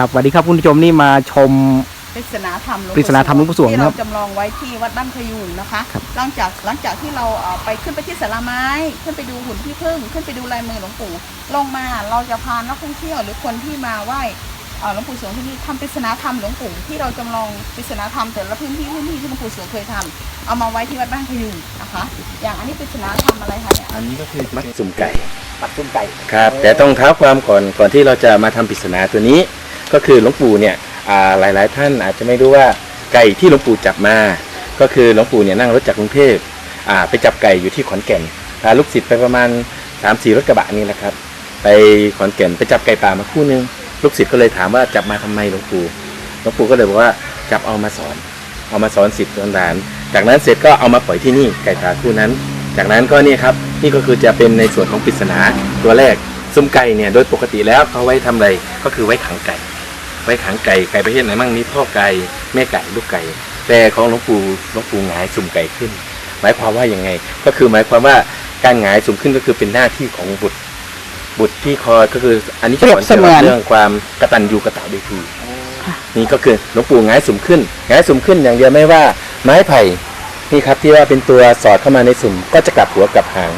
ครับสวัสดีครับคุณผู้ชมนี่มาชม ปริศนาธรรมหลวงปริศนาธรรมหลวงปู่สวงที่ครัเราบจำลองไว้ที่วัดบ้านพยูนนะคะครับ หลังจากหลังจากที่เราเอ่อไปขึ้นไปที่สาราไม้ ขึ้นไปดูหุ่นที่พึ่ง ขึ้นไปดูลายมือหลวงปู่ลงมาเราจะพานักท่องเที่ยวหรือคนที่มาไหว้เอ่อหลวงปู่สวงที่นี่ทำปริศนาธรรมหลวงปู่ที่เราจำลองปริศนาธรรมแต่ละพื้นที่พื้นที่ที่หลวงปู่สวงเคยทำเอามาไว้ที่วัดบ้านพยูนนะคะ อย่างอันนี้ปริศนาธรรมอะไรคะเนี่ยอันนี้ก็คือมัดสุ่มไก่ปักตุ้มไก่ครับ แต่ต้องเท้าความก่อนก่อนที่เราจะมาทำปริศนาตัวนี้ ก็คือหลวงปู่เนี่ยอ่าหลายๆ ท่านอาจจะไม่รู้ว่าไก่ที่หลวงปู่จับมา ก็คือหลวงปู่เนี่ยนั่งรถจากกรุงเทพอ่าไปจับไก่อยู่ที่ขอนแก่นพาลูกศิษย์ไปประมาณ3ามสี่รถกระบะนี่แหละครับ ไปขอนแก่นไปจับไก่ป่ามาคู่นึง ลูกศิษย์ก็เลยถามว่าจับมาทำไมหลวงปู่หลวงปู่ก็เลยบอกว่าจับเอามาสอน เอามาสอนศิษย์สอนหลาน จากนั้นเสร็จก็เอามาปล่อยที่นี่ไก่ป่าคู่นั้น จากนั้นก็นี่ครับนี่ก็คือจะเป็นในส่วนของปริศนาตัวแรกซุ้มไก่เนี่ยโดยปกติแล้วเขาไว้ทำอะไรก็คือไว้ขังไก่ ไว้ขังไก่ไก่ประเภทไหนมั่งมีพ่อไก่แม่ไก่ลูกไก่ แต่ของหลวงปู่หลวงปู่หงายสุ่มไก่ขึ้น หมายความว่ายังไง ก็คือหมายความว่าการหงายสุ่มขึ้นก็คือเป็นหน้าที่ของบุตร บุตรที่คอยก็คือ อันนี้จะสอนเปรียบเสมือนเรื่องความกตัญญูกตเวทีนี่ก็คือหลวงปู่หงายสุ่มขึ้นหงายสุ่มขึ้นอย่างเดียวไม่ว่าไม้ไผ่นี่ครับที่ว่าเป็นตัวสอดเข้ามาในสุ่มก็จะกลับหัวกลับหาง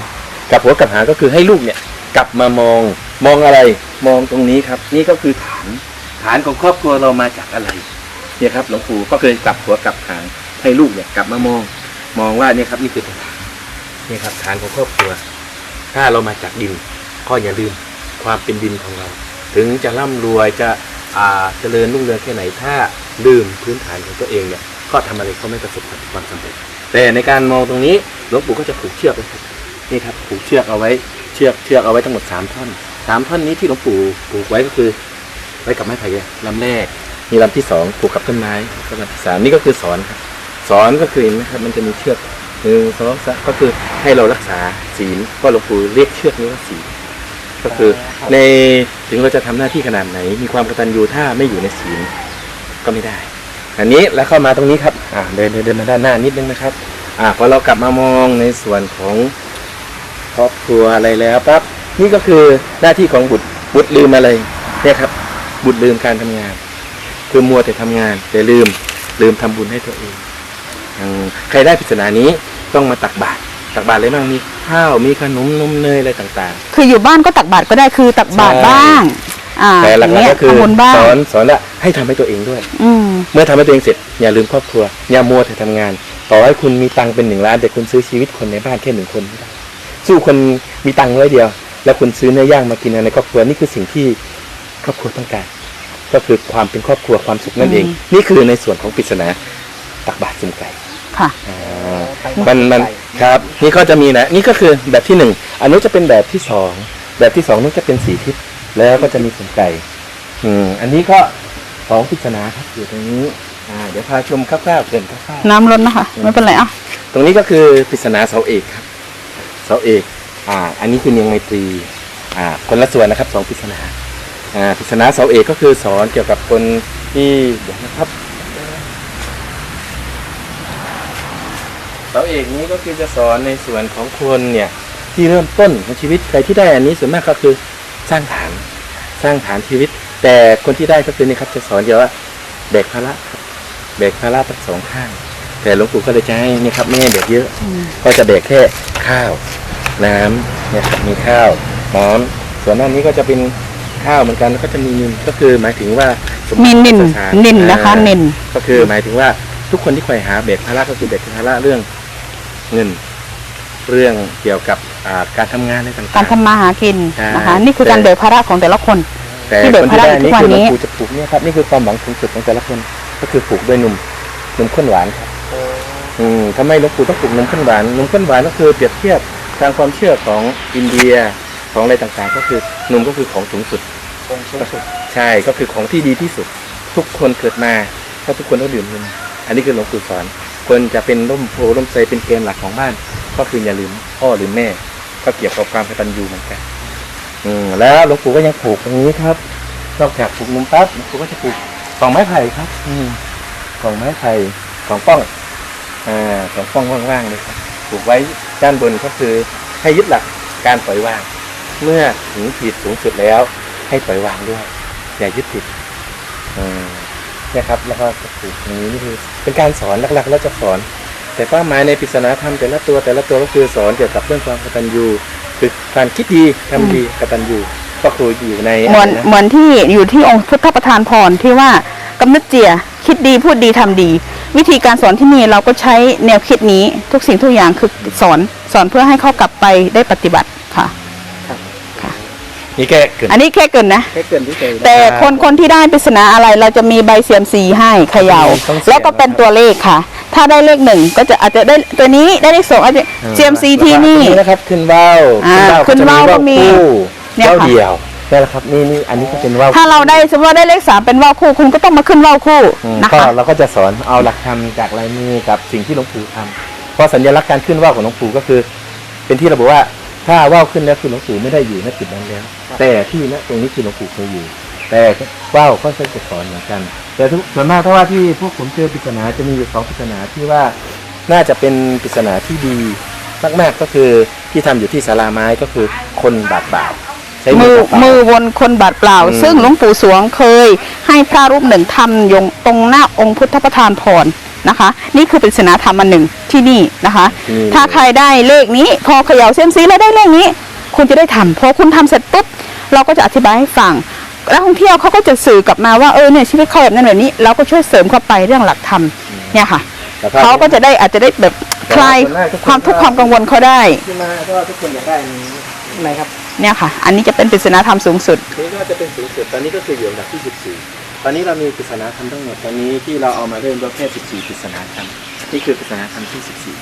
กลับหัวกลับหางก็คือให้ลูกเนี่ย กลับมามองมองอะไร มองตรงนี้ครับ นี่ก็คือฐาน ฐานของครอบครัวเรามาจากอะไรเนี่ยครับหลวงปู่ก็เคยกลับหัวกลับหางให้ลูกเนี่ยกลับมามองมองว่าเนี่ยครับนี่คือฐานนี่ครับฐานของครอบครัว ถ้าเรามาจากดินก็อย่าลืมความเป็นดินของเรา ถึงจะร่ำรวยจะอ่าเจริญรุ่งเรืองแค่ไหนถ้าลืมพื้นฐานของตัวเองเนี่ยก็ทำอะไรก็ไม่ประสบความสำเร็จ แต่ในการมองตรงนี้หลวงปู่ก็จะผูกเชือกไว้ครับนี่ครับผูกเชือกเอาไว้เชือกเชือกเอาไว้ทั้งหมดสามท่อนสามท่อนนี้ที่หลวงปู่ผูกไว้ก็คือ ไว้กับไม้ไผ่ลำแรก มีลำที่สองผูกกับต้นไม้ก็ลำที่สามนี่ก็คือสอนครับสอนก็คือเห็นไหมครับมันจะมีเชือกหนึ่งสองสามก็คือให้เรารักษาศีลก็หลวงปู่เรียกเชือกนี้ว่าศีลก็คือในถึงเราจะทำหน้าที่ขนาดไหน มีความกตัญญูถ้าไม่อยู่ในศีลก็ไม่ได้ อันนี้แล้วเข้ามาตรงนี้ครับอ่าเดินเดินเดินมาด้านหน้านิดนึงนะครับอ่าพอเรากลับมามองในส่วนของครอบครัวอะไรแล้วปั๊บนี่ก็คือหน้าที่ของบุตรบุตรลืมอะไรเนี่ยครับ บุตรลืมการทำงาน คือมัวแต่ทำงาน แต่ลืมลืมทำบุญให้ตัวเองอืมใครได้ปริศนานี้ต้องมาตักบาตรตักบาตรอะไรบ้างมีข้าวมีขนมนมเนยอะไรต่างคืออยู่บ้านก็ตักบาตรก็ได้คือตักบาตรใช่บ้างอ่าๆแต่หลัย่างเงี้กยๆก็คือทำบุญบ้างสอนสอนว่าให้ทำให้ตัวเองด้วย อืมเมื่อทำให้ตัวเองเสร็จอย่าลืมครอบครัว อย่ามัวแต่ทำงาน ต่อให้คุณมีตังค์เป็นหนึ่งล้าน แต่คุณซื้อชีวิตคนในบ้านแค่หนึ่งคนไม่ได้สู้คนมีตังค์ร้อยเดียว แล้วคุณซื้อเนื้อย่างมากินในครอบครัวนี่คือสิ่งที่ ครอบครัวต้องการ ก็คือความเป็นครอบครัวความสุขนั่นเอง นี่คือในส่วนของปริศนาตักบาตรจุมไก่ค่ะอ่ามันมันครับ นี่ก็จะมีนะ นี่ก็คือแบบที่หนึ่งอันนู้นจะเป็นแบบที่สองแบบที่สองนู้นจะเป็นสีทิศแล้วก็จะมีสุ่มไก่ อืม อันนี้ก็สองปริศนาครับอยู่ตรงนี้อ่าเดี๋ยวพาชมคร่าวๆเกรินคร่าวน้ำล้นนะคะไม่เป็นไรอะๆตรงนี้ก็คือปริศนาเสาเอกครับเสาเอก อ่า อันนี้คือเนียงไมตรี อ่า คนละส่วนนะครับสองปริศนาอ่า ปริศนาเสาเอกก็คือสอนเกี่ยวกับคนที่เดี๋ยวนะครับเสาเอกนี้ก็คือจะสอนในส่วนของคนเนี่ยที่เริ่มต้นของชีวิตใครที่ได้อันนี้ส่วนมากก็คือสร้างฐานสร้างฐานชีวิต แต่คนที่ได้ก็คือนี่ครับจะสอนเกี่ยวว่าแบกภาระครับแบกภาระทั้งสองข้าง แต่หลวงปู่ก็เลยจะให้นี่ครับไม่ให้แบกเยอะ ก็จะแบกแค่ข้าว น้ำเนี่ยครับมีข้าวน้ำส่วนด้านนี้ก็จะเป็น ข้าวเหมือนกันแล้วก็จะมีนินก็คือหมายถึงว่าสมีนินสถานินนะคะอ่านินก็คือหมายถึงว่าทุกคนที่คอยหาแบกภาระก็คือแบกภาระเรื่องเงินเรื่องเกี่ยวกับอ่าการทำงานอะไรต่างๆการทำมาหากินใช่นะคะนี่คือการแต่แบกภาระของแต่ละคนแต่ที่แบกคนที่ได้ภาระอยู่ทุนี่กวันคือหลวนี้งปู่จะผูกเนี่ยครับนี่คือความหวังสูงสุดของแต่ละคนก็คือผูกด้วยนมนมข้นหวานครับอืมทำไมหลวงปู่ต้องผูกนมข้นหวานนมข้นหวานก็คือเปรียบเทียบทางความเชื่อของอินเดีย ของอะไรต่างๆ ก็คือนมก็คือของสูงสุด ใช่ก็คือของที่ดีที่สุด ทุกคนเกิดมาก็ทุกคนต้องดื่มนมอันนี้คือหลวงปู่สอนคนจะเป็นร่มโพร่มไทรเป็นเกณฑ์หลักของบ้าน ก็คืออย่าลืมพ่อหรือแม่ ก็เกี่ยวกับความกตัญญูเหมือนกัน อืมแล้วหลวงปู่ก็ยังผูกตรงนี้ครับนอกจากผูกนมปั๊บหลวงปู่ก็จะผูกกล่องไม้ไผ่ครับ อืมกล่องไม้ไผ่กล่องป้องอ่ากล่องป้องว่างๆเลยครับผูกไว้ด้านบนก็คือให้ยึดหลักการปล่อยวาง เมื่อถึงขีดสูงสุดแล้ว ให้ปล่อยวางด้วย อย่ายึดติดอืมเนี่ยครับแล้วก็ปลูกอย่างนี้นี่คือเป็นการสอนหลักๆ แล้วจะสอน แต่เป้าหมายในปริศนาธรรมแต่ละตัวแต่ละตัวก็คือสอนเกี่ยวกับเรื่องความกตัญญูคือการคิดดีทำดีกตัญญูก็คืออยู่ในเหมือนอะไรนะเหมือนที่อยู่ที่องค์พุทธประธานพรที่ว่ากำนึกเจียคิดดีพูดดีทำดี วิธีการสอนที่นี่เราก็ใช้แนวคิดนี้ทุกสิ่งทุกอย่างคือสอนสอนเพื่อให้เขากลับไปได้ปฏิบัติค่ะ นี่แค่เกิดอันนี้แค่เกรินนะ แค่เกินที่เคยแต่คนคนที่ได้ปริศนาอะไรเราจะมีใบเสียมซีให้เขยา่าต้องเสี่ยงแล้วก็เป็นตัวเลขค่ะ ถ้าได้เลขหนึ่งก็จะอาจจะได้ตัวนี้ได้เลขสองอาจจะเซียมซีที่นี่นะครับขึ้นว่าวอ่าขึ้นว่าวก็มีคู่เนี่ยว่าวค่ะ เดียวนี่แหละครับนี่นี่อันนี้ก็เป็นว่าวถ้าเราได้สมมติว่าได้เลขสามเป็นว่าวคู่ คุณก็ต้องมาขึ้นว่าวคู่อืมนะก็คะ เราก็จะสอนเอาหลักธรรมจากลายมือกับสิ่งที่หลวงปู่ทำเพราะสัญลักษณ์การขึ้นว่าวของหลวงปู่ก็คือ เป็นที่ระบุว่า ถ้าว่าวขึ้นแล้วคือหลวงปู่ไม่ได้อยู่ณจุดนั้นแล้ว แต่ที่ณตรงนี้คือหลวงปู่เคยอยู่ แต่ว่าวก็จะสอนเหมือนกัน แต่ทุกส่วนมากถ้าว่าที่พวกผมเจอปริศนาจะมีอยู่สองปริศนาที่ว่าน่าจะเป็นปริศนาที่ดีมากๆก็คือที่ทำอยู่ที่ศาลาไม้ก็คือคนบาดบาดใช้มือเปล่าๆมือวนคนบาดเปล่าอืมซึ่งหลวงปู่สวงเคย ให้พระรูปหนึ่งทำยงตรงหน้าองค์พุทธประธานพร นะคะ นี่คือปริศนาธรรมอันหนึ่งที่นี่นะคะอืมถ้าใครได้เลขนี้ พอเขย่าเส้นซีแล้วได้เลขนี้ คุณจะได้ทำพอคุณทำเสร็จปุ๊บเราก็จะอธิบายให้ฟังนักท่องเที่ยวเขาก็จะสื่อกลับมาว่าเออเนี่ยชีวิตเขาแบบนั้นแบบนี้ เราก็ช่วยเสริมเข้าไปเรื่องหลักธรรมเนี่ยค่ะแล้วเขาก็จะได้อาจจะได้แบบคลายส่วนมากทุกคนความทุกข์ความกังวลเขาได้ที่มาก็ทุกคนอยากได้อันนี้ไหนครับเนี่ยค่ะ อันนี้จะเป็นปริศนาธรรมสูงสุดนี่ก็จะเป็นสูงสุดตอนนี้ก็คืออยู่อันดับที่14 ตอนนี้เรามีปริศนาธรรมทั้งหมดตอนนี้ที่เราเอามาเริ่มก็แค่14ปริศนาธรรมนี่คือปริศนาธรรมที่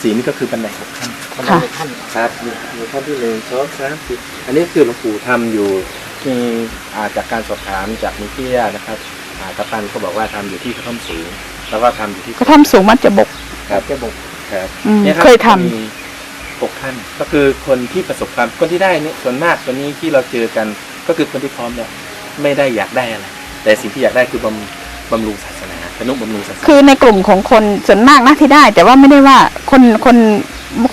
14 14 นี่ก็คือบันไดหกขั้นค่ะท่านครับมีมีขั้นที่หนึ่งสองสามสี่อันนี้คือหลวงปู่ทำอยู่มีอ่าจากการสอบถามจากมิเทียนะครับอ่ากัปตันก็บอกว่าทำอยู่ที่กระท่อมสูง แล้วก็ทำอยู่ที่กระทำสูงมันจะบกครับจะบอกครับอืมนี่รับเคยทำมีหกขั้นก็คือคนที่ประสบความคนที่ได้เนี่ยส่วนมากตัวนี้ที่เราเจอกันก็คือคนที่พร้อมเนี่ยไม่ได้อยากได้อะไร แต่สิ่งที่อยากได้คือบำบำรุงศาสนาทนุบำรุงศาสนาคือในกลุ่มของคนส่วนมากนะที่ได้ แต่ว่าไม่ได้ว่าคนคน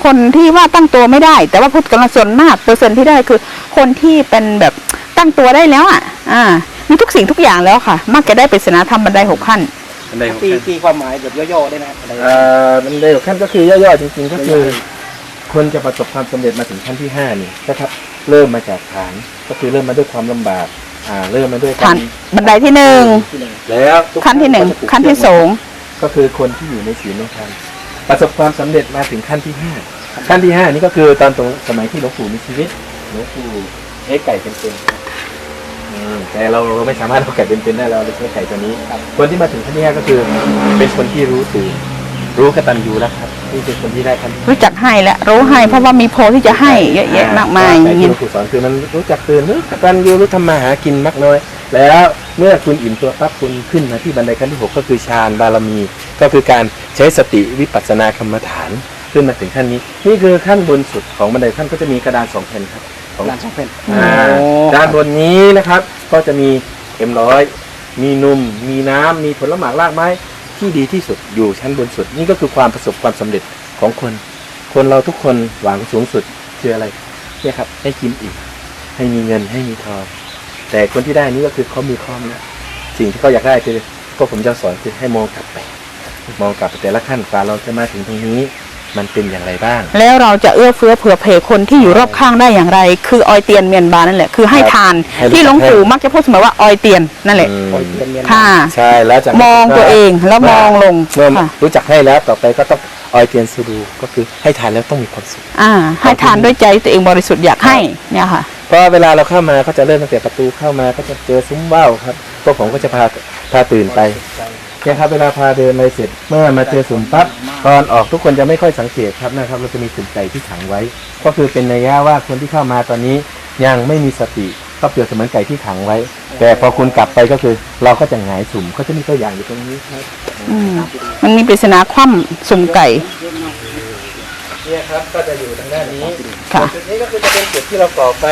คนที่ว่าตั้งตัวไม่ได้ แต่ว่าพูดกันว่าส่วนมากเปอร์เซ็นต์ที่ได้คือ คนที่เป็นแบบตั้งตัวได้แล้วอะ อ่า มีทุกสิ่งทุกอย่างแล้วค่ะ มักจะได้ปริศนาธรรมบันไดหกขั้นบันไดหกตีขั้นตีความหมายแบบย่อๆได้ไหมอะไรเอ่อบันไดหกขั้นก็คือย่อๆจริง ๆ ก็คือ คนจะประสบความสำเร็จมาถึงขั้นที่ห้านี่นะครับ เริ่มมาจากฐานก็คือเริ่มมาด้วยความลำบาก อ่าเริ่มมาด้วยขั้นบันไดที่หนึ่งที่หนึ่งแล้วทุกขั้นที่หนึ่งก็จะถูกขั้นที่สองก็คือคนที่อยู่ในศีลในธรรมประสบความสำเร็จมาถึงขั้นที่ห้าขั้นที่ห้านี่ก็คือตอนตรงสมัยที่หลวงปู่มีชีวิตหลวงปู่เอ้ไก่เป็นๆอืมแต่เราเราไม่สามารถเอาไก่เป็นๆได้เราเลยใช้ไก่ตัวนี้ คนที่มาถึงขั้นที่ห้าก็คือ เป็นคนที่รู้ตื่น รู้กตัญญูแล้วครับนี่คือคนที่ได้ขั้นรู้จักให้และรู้ให้เพราะว่ามีโพลที่จะให้เยอะแยะมากมายอแต่ย่างที่เงี้หยลวงปู่สอนคือมันรู้จักตื่นรู้กตัญญูรู้ทำมาหากินมากน้อย แล้วเมื่อคุณอิ่มตัวปั๊บคุณขึ้นมาที่บันไดขั้นที่หกก็คือฌานบารมี ก็คือการใช้สติวิปัสสนากรรมฐานขึ้นมาถึงขั้นนี้ นี่คือขั้นบนสุดของบันไดขั้นก็จะมีกระดานสองแผ่นครับของด้านสองเป็นอ่าโอ้ด้านบนนี้นะครับ ก็จะมีเอ็มร้อยมีนมมีน้ำมีผลหมากรากไม้ ที่ดีที่สุดอยู่ชั้นบนสุด นี่ก็คือความประสบความสำเร็จของคน คนเราทุกคนหวังสูงสุดคืออะไรเนี่ยครับให้กินอีก ให้มีเงินให้มีทองแต่คนที่ได้นี่ก็คือเขามีข้อมนะสิ่งที่เขาอยากได้คือก็ผมจะสอนคือให้มองกลับไป มองกลับไปแต่ละขั้นกว่าเราจะมาถึงตรงนี้ มันเป็นอย่างไรบ้าง แล้วเราจะเอื้อเฟื้อเผื่อเพคนที่อยู่รอบข้างได้อย่างไร คือออยเตียนเมียนบานั่นแหละคือให้ทานให้รู้ที่หลวงปู่ให้มักจะพูดเสมอว่าออยเตียนนั่นแหละอืมโอ้ยเป็นเมียนมาค่ะใช่แล้วจากนั้นมองตัวเองแล้วมองลงเมื่อค่ะรู้จักให้แล้วต่อไปก็ต้องออยเทียนซูดูก็คือให้ทานแล้วต้องมีความสุขอ่า ให้ทานด้วยใจตัวเองบริสุทธิ์อยากให้เนี่ยค่ะเพราะเวลาเราเข้ามาก็จะเริ่มตั้งแต่ประตูเข้ามาก็จะเจอซุ้มว่าวครับพวกผมก็จะพาพาตื่นไป เนี่ยครับเวลาพาเดินไปเสร็จเมื่อมาเจอสุ่มปั๊บตอนออกทุกคนจะไม่ค่อยสังเกตครับนะครับ เราจะมีสุ่มไก่ที่ขังไว้ ก็คือเป็นนัยยะว่าคนที่เข้ามาตอนนี้ยังไม่มีสติก็เปรียบเสมือนไก่ที่ขังไว้ แต่พอคุณกลับไปก็คือเราก็จะหงายสุ่มก็จะมีตัวอย่างอยู่ตรงนี้ครับอืมมันมีปริศนาคว่ำสุ่มไก่ เนี่ยครับก็จะอยู่ทางด้านนี้ค่ะ จุดนี้ก็คือจะเป็นจุดที่เราก่อไป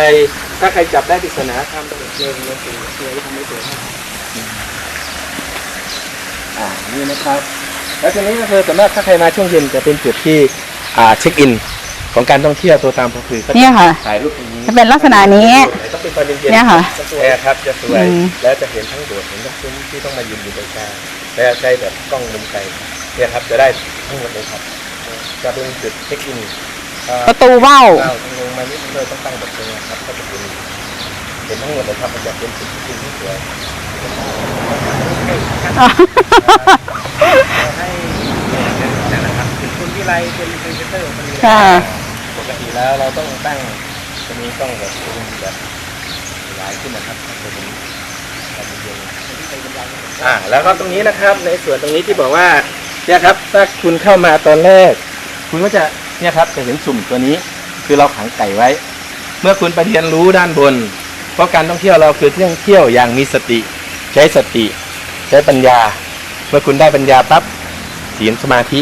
ถ้าใครจับได้ปริศนาทำตรงนี้เลยเลยเลยทำไม่ถึง อ่านี่นะครับ แล้วทีนี้ก็คือส่วนมากถ้าใครมาช่วงเย็นจะเป็นจุดที่อ่าเช็คอิน ของการท่องเที่ยวตัวตามก็คือก็จะเนี่ยค่ะ ถ่ายรูปตรงนี้จะเป็นลักษณะนี้ ต้องเป็นตอนเย็นๆเนี่ยค่ะจะสวยครับจะสวย อืม แล้วจะเห็นทั้งโดดเห็นทั้งซุ้มที่ต้องมายืนอยู่ตรงกลางแล้วใช้แบบกล้องมุมไกลเนี่ยครับจะได้ทั้งหมดเลยครับจะเป็นจุดเช็คอินเอ่อประตูว่าวเราลงมานิดนึงเลยต้องตั้งแบบตรงนี้ครับก็จะเป็นเห็นทั้งหมดเลยครับมันจะเป็นจุดที่ที่สวย ให้นะครับถึงคุณวิไลเป็นพรีเซนเตอร์คนนี้ค่ะ ปกติแล้วเราต้องตั้งจะมีกล้องแบบซูมแบบหลายขึ้นนะครับก็จะเป็นแบบเย็นๆอ่าแล้วก็ตรงนี้นะครับในส่วนตรงนี้ที่บอกว่าเนี่ยครับถ้าคุณเข้ามาตอนแรก คุณก็จะเนี่ยครับจะเห็นสุ่มตัวนี้ คือเราขังไก่ไว้ เมื่อคุณไปเรียนรู้ด้านบน เพราะการท่องเที่ยวเราคือท่องเที่ยวอย่างมีสติ ใช้สติ ใช้ปัญญา เมื่อคุณได้ปัญญาปั๊บศีลสมาธิ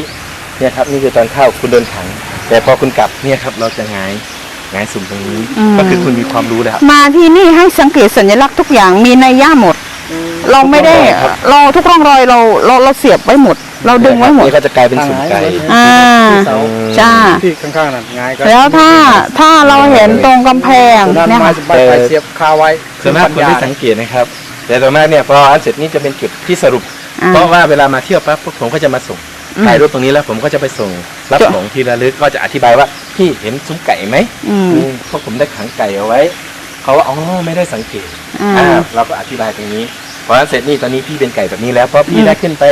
เนี่ยครับ นี่คือตอนเข้าคุณโดนขัง แต่พอคุณกลับเนี่ยครับ เราจะหงายหงายสุ่มตรงนี้อืมก็คือคุณมีความรู้แล้วมาที่นี่ให้สังเกตสัญลักษณ์ทุกอย่างมีนัยยะหมด เราไม่ได้ทุกร่องรอยครับเราทุกร่องรอยเราเราเราเสียบไว้หมด เราดึงไว้หมดนี่ก็จะกลายเป็นสุ่มไก่อ่าเสาจ้าที่ข้างๆนั่นง่ายก็แล้วถ้าถ้าเราเห็นตรงกำแพงด้านเนี่ยไม้ค่ะสบายไปเสียบคาไว้ส่วนมากคนที่สังเกตนะครับ แต่ส่วนมากเนี่ยพออันเสร็จนี่จะเป็นจุดที่สรุป อ่า เพราะว่าเวลามาเที่ยวปั๊บพวกผมก็จะมาส่งอืม ถ่ายรูปตรงนี้แล้วผมก็จะไปส่งรับจ้ะ ของที่ระลึกก็จะอธิบายว่าพี่เห็นซุ้มไก่ไหมอืมอืมพวกผมได้ขังไก่เอาไว้เขาว่าอ๋อไม่ได้สังเกต อ่า อ่าเราก็อธิบายตรงนี้พออันเสร็จนี่ตอนนี้พี่เป็นไก่แบบนี้แล้วเพราะพี่อืมได้ขึ้นไป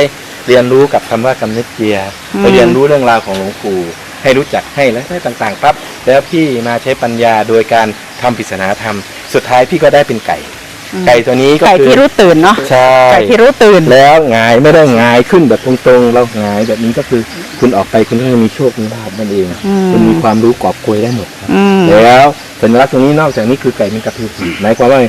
เรียนรู้กับคำว่ากำเนิดเจียอืม ไปเรียนรู้เรื่องราวของหลวงปู่ให้รู้จักให้และให้ต่างๆปั๊บแล้วพี่มาใช้ปัญญาโดยการทำปริศนาธรรม สุดท้ายพี่ก็ได้เป็นไก่ ไก่ตัวนี้ก็ไก่คือที่รู้ตื่นเนาะใช่ไก่ที่รู้ตื่นแล้วหงายไม่ได้หงายขึ้นแบบตรงๆเราหงายแบบนี้ก็คือคุณออกไปคุณก็จะมีโชคมีลาภนั่นเองอืมคุณมีความรู้กอบโกยได้หมดครับอืมแล้วสัญลักษณ์ตรงนี้นอกจากนี้คือไก่เป็นกระพือปีกหมายความว่า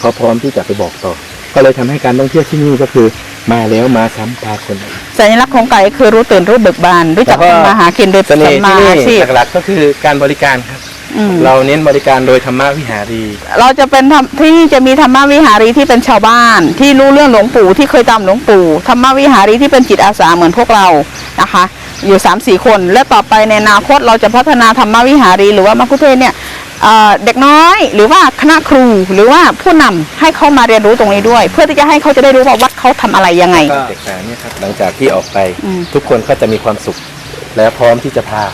เขาพร้อมที่จะไปบอกต่อ ก็เลยทำให้การท่องเที่ยวที่นี่ก็คือมาแล้วมาซ้ำพาคนอีก สัญลักษณ์ของไก่คือรู้ตื่นรู้เบิกบานรู้จักแล้วก็ ทำมาหากินโดยเสสัน่มห์มาที่อาชีนี่พ หลักๆก็คือการบริการครับอืม เราเน้นบริการโดยธรรมวิหารี เราจะเป็นธรรมที่จะมีธรรมวิหารีที่เป็นชาวบ้าน ที่รู้เรื่องหลวงปู่ที่เคยตามหลวงปู่ธรรมวิหารีที่เป็นจิตอาสาเหมือนพวกเรานะคะ อยู่3ามสี่คน และต่อไปในอนาคตเราจะพัฒนาธรรมวิหารีหรือว่ามัคคุเทศก์เนี่ยเอ่อเด็กน้อยหรือว่าคณะครูหรือว่าผู้นำให้เขามาเรียนรู้ตรงนี้ด้วย เพื่อที่จะให้เขาจะได้รู้ว่าวัดเขาทำอะไรยังไงเด็กสาวเนี่ยครับหลังจากที่ออกไปอืมทุกคนก็จะมีความสุข และพร้อมที่จะพา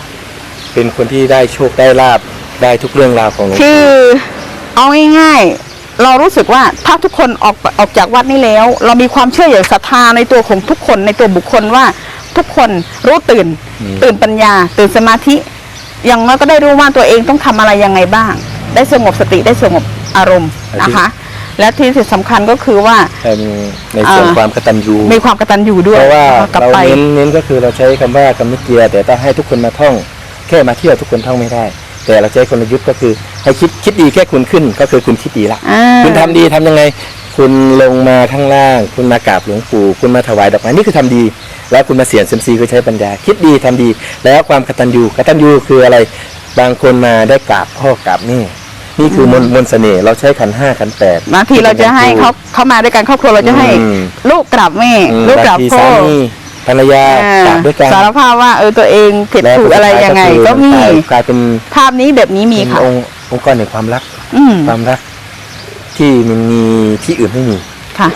เป็นคนที่ได้โชคได้ลาบ ได้ทุกเรื่องราวของหลวงคืปู่อเอาง่ายๆ เรารู้สึกว่าถ้าทุกคนออกออกจากวัดนี้แล้ว เรามีความเชื่ออย่างศรัทธาในตัวของทุกคนในตัวบุคคลว่าทุกคนรู้ตื่น ตื่นปัญญา ตื่นสมาธิ อย่างน้อยก็ได้รู้ว่าตัวเองต้องทำอะไรยังไงบ้าง ได้สงบสติได้สงบอารมณ์นะคะ และที่สำคัญก็คือว่า เป็นในส่วนอ่า ความกตัญญู มีความกตัญญูด้วยเพราะว่านะคะกลับเราไป เน้นเน้นก็คือเราใช้คำว่ากำมิเกียร์แต่ต้องให้ทุกคนมาท่อง แค่มาเที่ยวทุกคนท่องไม่ได้ แต่เราใช้กลยุทธ์ก็คือให้คิดคิดดีแค่คุณขึ้นก็คือคุณคิดดีละอ่าคุณทำดีทำยังไง คุณลงมาข้างล่าง คุณมากราบหลวงปู่ คุณมาถวายดอกไม้นี่คือทำดี แล้วคุณมาเสียนเซยมซีคือใช้ปัญญา คิดดีทำดี แล้วความกตัญญูกตัญญูคืออะไรบางคนมาได้กราบพ่อกราบแม่นี่คือมนต์มนต์เสน่ห์เราใช้ขันห้าขันแปด บางทีเราจะให้เขาเขามาด้วยกันครอบครัวเราจะให้อืม ลูกกราบแม่ อืมลูกกราบบางทีพ่อสามี ภรรยาอ่ากราบด้วยกันสารภาพว่าเออตัวเองผิดแล้วถูกอะไรยังไงสุดก็ท้ามีคือมันกลายเป็นภาพนี้แบบนี้มีเป็นค่ะองค์องค์กรแห่งความรักอืมความรัก ที่มันมีที่อื่นไม่มีค่ะ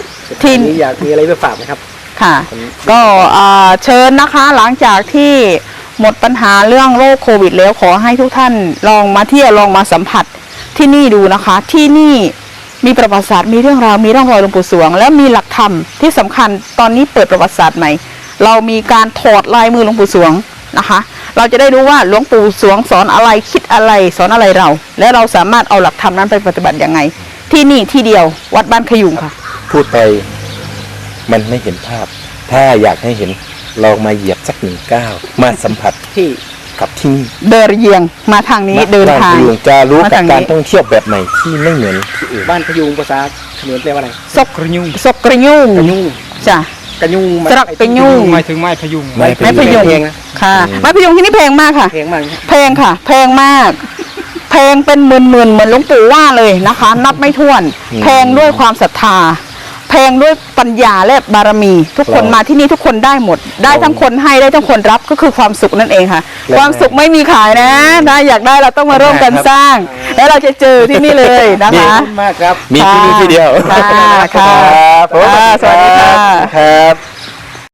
ทีที่นี้อยากมีอะไรไปฝากไหมครับค่ะ ก็เอ่อเชิญนะคะหลังจากที่หมดปัญหาเรื่องโรคโควิด แล้วขอให้ทุกท่านลองมาเที่ยวลองมาสัมผัสที่นี่ดูนะคะ ที่นี่มีประวัติศาสตร์มีเรื่องราวมีร่องรอยหลวงปู่สวง และมีหลักธรรมที่สำคัญตอนนี้เปิดประวัติศาสตร์ใหม่ เรามีการถอดลายมือหลวงปู่สวงนะคะ เราจะได้รู้ว่าหลวงปู่สวงสอนอะไรคิดอะไรสอนอะไรเรา และเราสามารถเอาหลักธรรมนั้นไปปฏิบัติยังไง ที่นี่ที่เดียววัดบ้านขยุงค่ะ พูดไปมันไม่เห็นภาพ ถ้าอยากให้เห็นลองมาเหยียบสักหนึ่งก้าวมาสัมผัสที่กับที่นี่เดินเยียงมาทางนี้เดินทางบ้พยุจะรู้มากับทางนี้การท่องเที่ยวแบบใหม่ที่ไม่เหมือนที่อื่นบ้านพยุงภาษาเขมรแปลว่าอะไรซกกระยุงซกกระยุ่งกระยุงจ้ะ กระยุงสระกระยุง หมายถึงไม้พยุงไม้พยุงไม้พยุงแพงนะ ค่ะอืมไม้พยุงที่นี่แพงมากค่ะ แพงมากแพงค่ะ แพงมาก แพงเป็นหมื่นหมื่นๆเหมือนหลวงปู่ว่าเลยนะคะ นับไม่ถ้วนแพงด้วยความศรัทธา แพงด้วยปัญญาและบารมี ทุกคนครับมาที่นี่ทุกคนได้หมด ได้ทั้งคนให้ได้ทั้งคนรับก็คือความสุขนั่นเองค่ะและความสุขไม่มีขายนะนะอยากได้เราต้องมาร่วมกันครับสร้าง แล้วเราจะเจอที่นี่เลยนะนี่คะขอบคุณมากครับมีที่นี่ที่เดียวค่ะค่ะครับผมค่ะสวัสดีค่ะครับ